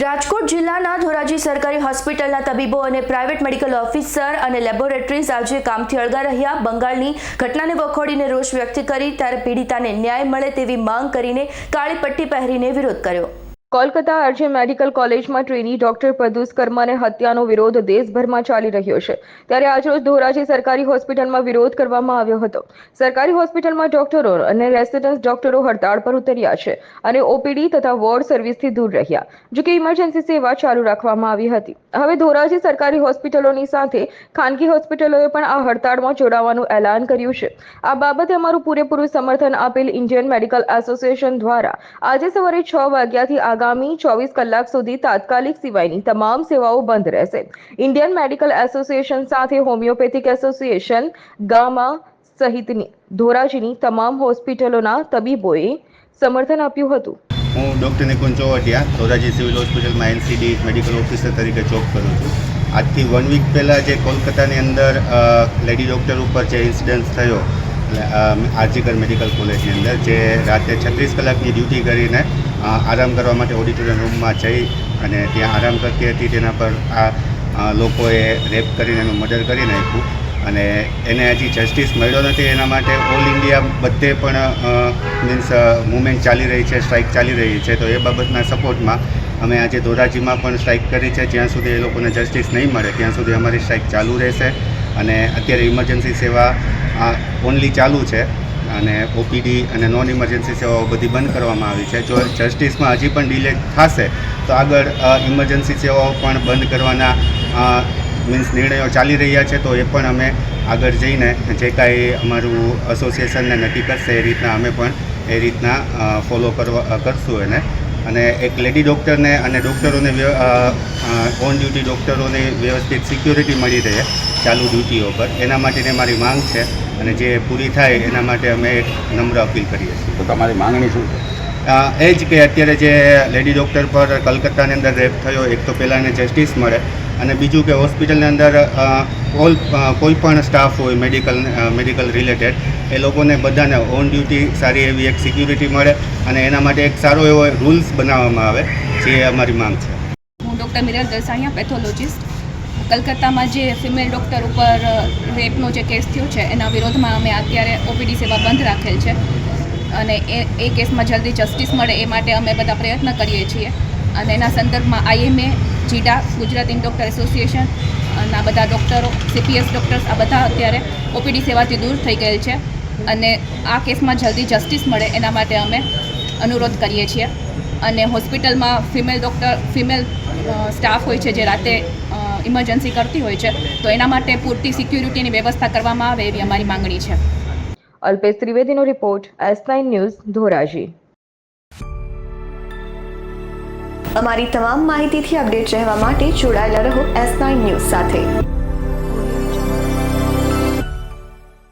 રાજકોટ જિલ્લાના ધોરાજી સરકારી હોસ્પિટલના તબીબો અને પ્રાઇવેટ મેડિકલ ઓફિસર અને લેબોરેટરીઝ આજે કામથી અળગા રહ્યા. બંગાળની ઘટનાને વખોડીને રોષ વ્યક્ત કરી, ત્યારે પીડિતાને ન્યાય મળે તેવી માંગ કરીને કાળી પટ્ટી પહેરીને વિરોધ કર્યો. કોલકાતા આરજે મેડિકલ કોલેજમાં ટ્રેની ડોક્ટર પ્રદુષ કર્માને હત્યાનો વિરોધ દેશભરમાં ચાલી રહ્યો છે. ત્યારે આજરોજ ધોરાજી સરકારી હોસ્પિટલમાં વિરોધ કરવામાં આવ્યો હતો. સરકારી હોસ્પિટલમાં ડોક્ટરો અને રેસિડન્સ ડોક્ટરો હડતાળ પર ઉતર્યા છે અને ઓપીડી તથા વોર્ડ સર્વિસથી દૂર રહ્યા જોકે ઇમરજન્સી સેવા ચાલુ રાખવામાં આવી હતી. હવે ધોરાજી સરકારી હોસ્પિટલોની સાથે ખાનગી હોસ્પિટલોએ પણ આ હડતાળમાં જોડાવાનું એલાન કર્યું છે. આ બાબતે અમારું પૂરેપૂરું સમર્થન આપેલ ઇન્ડિયન મેડિકલ એસોસિએશન દ્વારા આજે સવારે છ વાગ્યાથી આગામી ચોવીસ કલાક સુધી તાત્કાલિક સિવાયની તમામ સેવાઓ બંધ રહેશે. ઇન્ડિયન મેડિકલ એસોસિએશન સાથે હોમિયોપેથિક એસોસિએશન, ગામા સહિતની, ધોરાજીની તમામ હોસ્પિટલોના તબીબોએ સમર્થન આપ્યું હતું. હું ડૉક્ટર નિકુંજ ચોવટિયા ધોરાજી સિવિલ હોસ્પિટલમાં એનસીડી મેડિકલ ઓફિસર તરીકે જોબ કરું છું. આજથી વન વીક પહેલાં જે કોલકાતાની અંદર લેડી ડૉક્ટર ઉપર જે ઇન્સિડન્સ થયો આરજીકર મેડિકલ કોલેજની અંદર, જે રાતે છત્રીસ કલાકની ડ્યુટી કરીને આરામ કરવા માટે ઓડિટોરિયમ રૂમમાં જઈ અને ત્યાં આરામ કરતી હતી. તેના પર આ લોકોએ રેપ કરીને એનું મર્ડર કરી નાખ્યું અને એને હજી જસ્ટિસ મળ્યો નથી. એના માટે ઓલ ઇન્ડિયા બધે પણ મીન્સ મુવમેન્ટ ચાલી રહી છે સ્ટ્રાઇક ચાલી રહી છે. તો એ બાબતના સપોર્ટમાં અમે આજે ધોરાજીમાં પણ સ્ટ્રાઇક કરી છે. જ્યાં સુધી એ લોકોને જસ્ટિસ નહીં મળે, ત્યાં સુધી અમારી સ્ટ્રાઇક ચાલુ રહેશે. અને અત્યારે ઇમરજન્સી સેવા ઓનલી ચાલુ છે. અને ઓપીડી અને નોન ઇમરજન્સી સેવાઓ બધી બંધ કરવામાં આવી છે. જો જસ્ટિસમાં હજી પણ ડિલે થશે, તો આગળ ઇમરજન્સી સેવાઓ પણ બંધ કરવાના મીન્સ નિર્ણયો ચાલી રહ્યા છે, તો એ પણ અમે આગળ જઈને જે કાંઈ અમારું એસોસિએશનને નક્કી કરશે, એ રીતના અમે પણ એ રીતના ફોલો કરવા કરશું એને. અને એક લેડી ડૉક્ટરને અને ડૉક્ટરોને ઓન ડ્યુટી ડૉક્ટરોને વ્યવસ્થિત સિક્યોરિટી મળી રહે ચાલુ ડ્યુટીઓ પર એના માટેની મારી માંગ છે. અને જે પૂરી થાય એના માટે અમે એક નમ્ર અપીલ કરીએ છીએ. તો તમારી માંગણી શું છે? એ જ કે અત્યારે જે લેડી ડૉક્ટર પર કલકત્તાની અંદર રેપ થયો એક તો પહેલાં એને જસ્ટિસ મળે અને બીજું કે હોસ્પિટલની અંદર ઓલ કોઈ પણ સ્ટાફ હોય મેડિકલ મેડિકલ રિલેટેડ એ લોકોને બધાને ઓન ડ્યુટી સારી એવી એક સિક્યુરિટી મળે અને એના માટે એક સારો એવો રૂલ્સ બનાવવામાં આવે જે અમારી માંગ છે. હું ડૉક્ટર મિરલ દસાણિયા પેથોલોજિસ્ટ કલકત્તામાં જે ફિમેલ ડૉક્ટર ઉપર રેપનો જે કેસ થયો છે, એના વિરોધમાં અમે અત્યારે ઓપીડી સેવા બંધ રાખેલ છે. અને એ એ કેસમાં જલ્દી જસ્ટિસ મળે એ માટે અમે બધા પ્રયત્ન કરીએ છીએ. અને એના સંદર્ભમાં IMA જીડા Gujarat in doctor association આ બધા ડૉક્ટરો સીપીએસ ડૉક્ટર્સ આ બધા અત્યારે ઓપીડી સેવાથી દૂર થઈ ગયેલ છે. અને આ કેસમાં જલ્દી જસ્ટિસ મળે એના માટે અમે અનુરોધ કરીએ છીએ. અને હોસ્પિટલમાં ફિમેલ ડૉક્ટર ફિમેલ સ્ટાફ હોય છે જે રાતે ઇમરજન્સી કરતી હોય છે તો એના માટે પૂરતી સિક્યુરિટીની વ્યવસ્થા કરવામાં આવે એવી અમારી માંગણી છે. Alpesh ત્રિવેદીનો report S nine news Dhoraji. અમારી તમામ માહિતીથી અપડેટ રહેવા માટે જોડાયેલા રહો એસ નાઇન ન્યૂઝ સાથે.